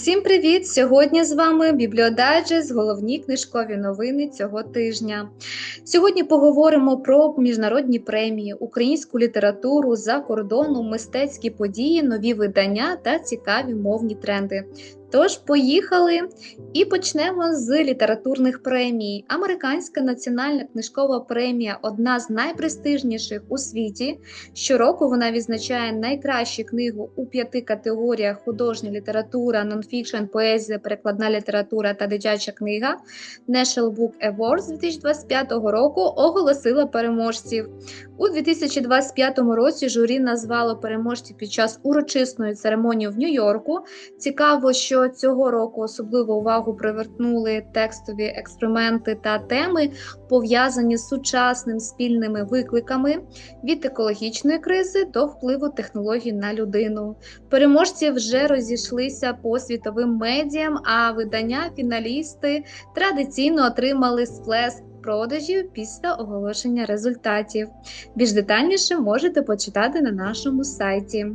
Усім привіт! Сьогодні з вами Бібліодайджест, головні книжкові новини цього тижня. Сьогодні поговоримо про міжнародні премії, українську літературу за кордоном, мистецькі події, нові видання та цікаві мовні тренди. Тож, поїхали і почнемо з літературних премій. Американська національна книжкова премія одна з найпрестижніших у світі. Щороку вона відзначає найкращу книгу у п'яти категоріях: художня література, нонфікшн, поезія, перекладна література та дитяча книга. National Book Awards 2025 року оголосила переможців. У 2025 році журі назвало переможців під час урочисної церемонії в Нью-Йорку. Цікаво, що цього року особливу увагу привернули текстові експерименти та теми, пов'язані з сучасними спільними викликами від екологічної кризи до впливу технологій на людину. Переможці вже розійшлися по світовим медіям, а видання фіналісти традиційно отримали сплеск продажів після оголошення результатів. Більш детальніше можете почитати на нашому сайті.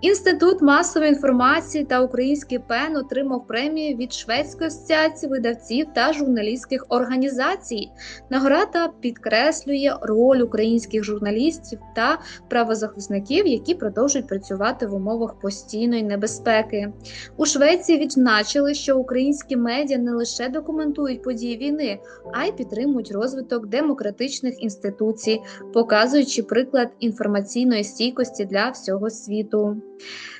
Інститут масової інформації та український пен отримав премію від Шведської асоціації видавців та журналістських організацій. Нагорада підкреслює роль українських журналістів та правозахисників, які продовжують працювати в умовах постійної небезпеки. У Швеції відзначили, що українські медіа не лише документують події війни, а й підтримують розвиток демократичних інституцій, показуючи приклад інформаційної стійкості для всього світу.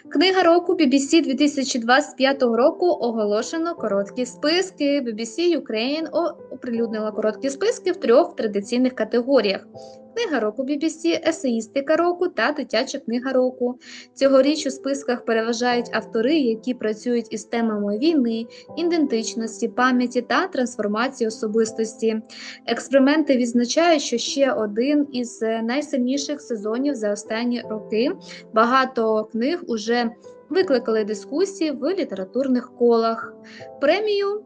Книга року BBC 2025 року оголошено короткі списки. BBC Ukraine оприлюднила короткі списки в трьох традиційних категоріях: книга року BBC, есеїстика року та дитяча книга року. Цьогоріч у списках переважають автори, які працюють із темами війни, ідентичності, пам'яті та трансформації особистості. Експерименти відзначають, що ще один із найсильніших сезонів за останні роки. Багато книг уже викликали дискусії в літературних колах. Премію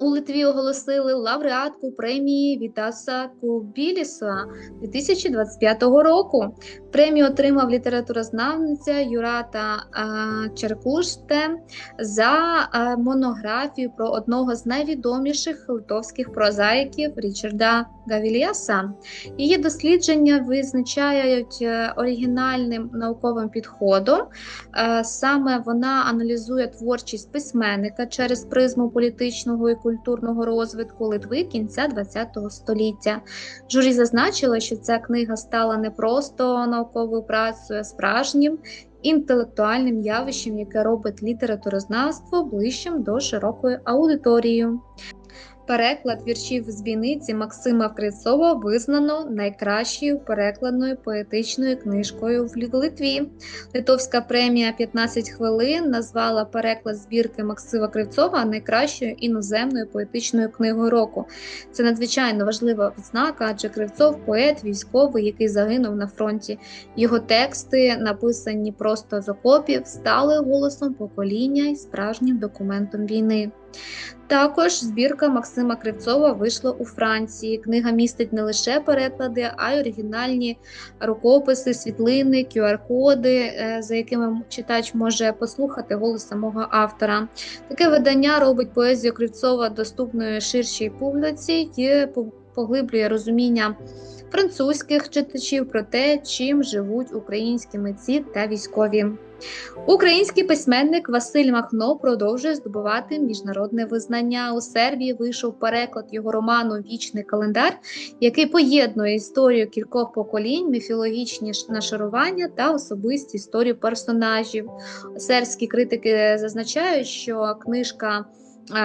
у Литві оголосили лауреатку премії Вітаса Кубіліса 2025 року. Премію отримав літературознавниця Юрата Черкуште за монографію про одного з найвідоміших литовських прозаїків Річарда Гавіліаса. Її дослідження визначають е, оригінальним науковим підходом. Е, саме вона аналізує творчість письменника через призму політичного і культурного розвитку Литви кінця ХХ століття. Журі зазначило, що ця книга стала не просто науковою працею, а справжнім. Інтелектуальним явищем, яке робить літературознавство ближчим до широкої аудиторії. Переклад віршів з Бійниці Максима Крицова визнано найкращою перекладною поетичною книжкою в Литві. Литовська премія «15 хвилин назвала переклад збірки Максима Кривцова найкращою іноземною поетичною книгою року. Це надзвичайно важлива відзнака, адже Кривцов поет, військовий, який загинув на фронті. Його тексти, написані просто з окопів, стали голосом покоління і справжнім документом війни. Також збірка Максима Кривцова вийшла у Франції. Книга містить не лише переклади, а й оригінальні рукописи, світлини, QR-коди, е, за якими читач може послухати голос самого автора. Таке видання робить поезію Кривцова доступною ширшій публіці і поглиблює розуміння французьких читачів про те, чим живуть українські митці та військові. Український письменник Василь Махно продовжує здобувати міжнародне визнання. У Сербії вийшов переклад його роману Вічний календар, який поєднує історію кількох поколінь, міфологічні нашарування та особисті історію персонажів. Сербські критики зазначають, що книжка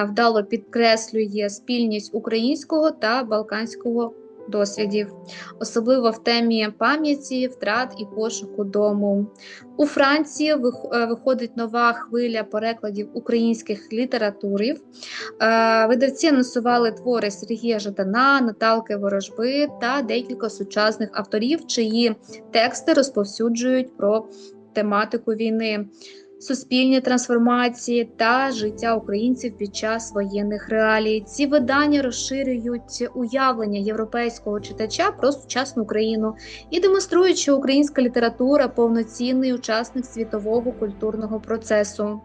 вдало підкреслює спільність українського та балканського досвідів, особливо в темі пам'яті, втрат і пошуку дому. У Франції е, виходить нова хвиля перекладів українських літературів. Е, видавці анонсували твори Сергія Жадана, Наталки Ворожби та декілька сучасних авторів, чиї тексти розповсюджують про тематику війни суспільні трансформації та життя українців під час воєнних реалій. Ці видання розширюють уявлення європейського читача про сучасну Україну і демонструють, що українська література повноцінний учасник світового культурного процесу.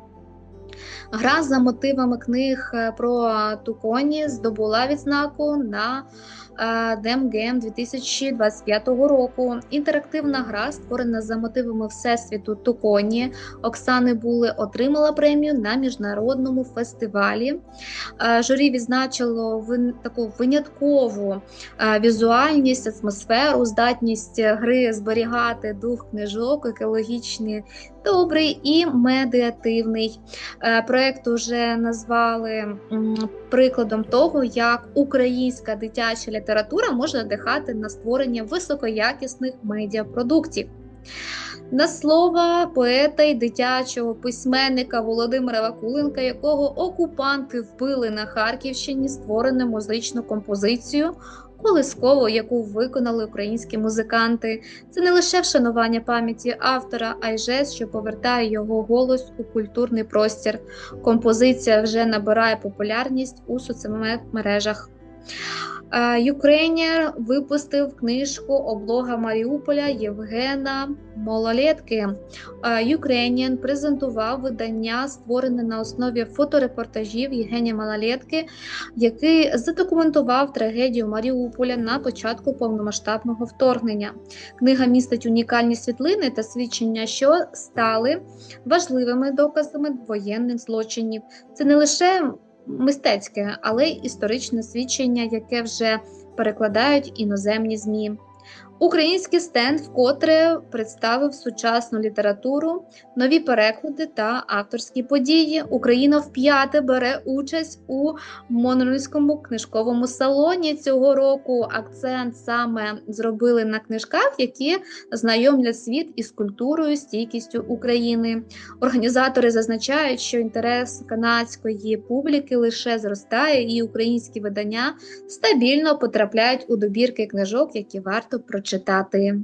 Гра за мотивами книг е, про Туконі здобула відзнаку на ДМГМ 2025 року. Інтерактивна гра, створена за мотивами Всесвіту Туконі Оксани Були, отримала премію на міжнародному фестивалі. Журі відзначило таку виняткову візуальність, атмосферу, здатність гри зберігати дух книжок, екологічні добрий і медіативний. Е, проект уже назвали прикладом того, як українська дитяча література може надихати на створення високоякісних медіапродуктів. На слово поета й дитячого письменника Володимира Вакуленка, якого окупанти вбили на Харківщині, створене музичну композицію колисково, яку виконали українські музиканти. Це не лише вшанування пам'яті автора, а й жест, що повертає його голос у культурний простір. Композиція вже набирає популярність у соцмережах. Юкрейнер випустив книжку облога Маріуполя Євгена Мололетки. Юкрейнін презентував видання, створене на основі фоторепортажів Євгенія Малолетки, який задокументував трагедію Маріуполя на початку повномасштабного вторгнення. Книга містить унікальні світлини та свідчення, що стали важливими доказами воєнних злочинів. Це не лише мистецьке, але історичне свідчення, яке вже перекладають іноземні змі. Український стенд вкотре представив сучасну літературу, нові переклади та авторські події. Україна вп'яте бере участь у Монорильському книжковому салоні цього року. Акцент саме зробили на книжках, які знайомлять світ із культурою, стійкістю України. Організатори зазначають, що інтерес канадської публіки лише зростає, і українські видання стабільно потрапляють у добірки книжок, які варто прочитати читати.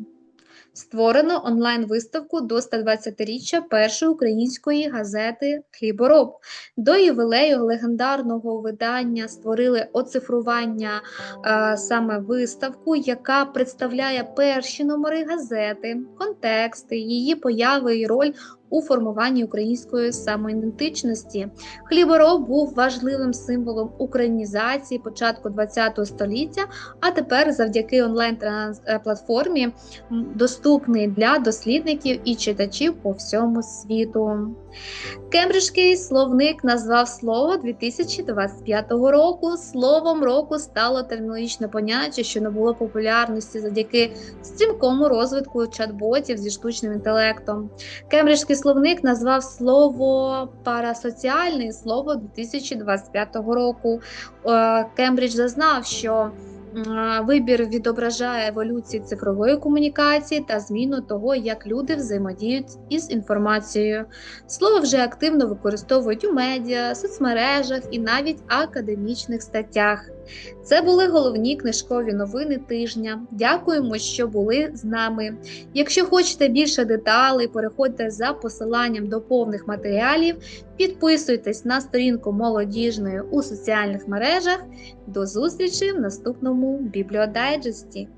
Створено онлайн-виставку до 120-річчя першої української газети Хлібороб. До ювілею легендарного видання створили оцифрування е, саме виставку, яка представляє перші номери газети, контексти, її появи і роль у формуванні української самоідентичності. Хлібороб був важливим символом українізації початку ХХ століття, а тепер, завдяки онлайн-платформі, доступний для дослідників і читачів по всьому світу. Кембриджський словник назвав слово 2025 року. Словом року стало термінологічне поняття, що набуло популярності завдяки стрімкому розвитку чат-ботів зі штучним інтелектом. Кембриджський словник назвав слово парасоціальне слово 2025 року. Е, Кембридж зазнав, що Вибір відображає еволюцію цифрової комунікації та зміну того, як люди взаємодіють із інформацією. Слово вже активно використовують у медіа, соцмережах і навіть академічних статтях. Це були головні книжкові новини тижня. Дякуємо, що були з нами. Якщо хочете більше деталей, переходьте за посиланням до повних матеріалів, підписуйтесь на сторінку молодіжної у соціальних мережах. До зустрічі в наступному бібліодайджесті.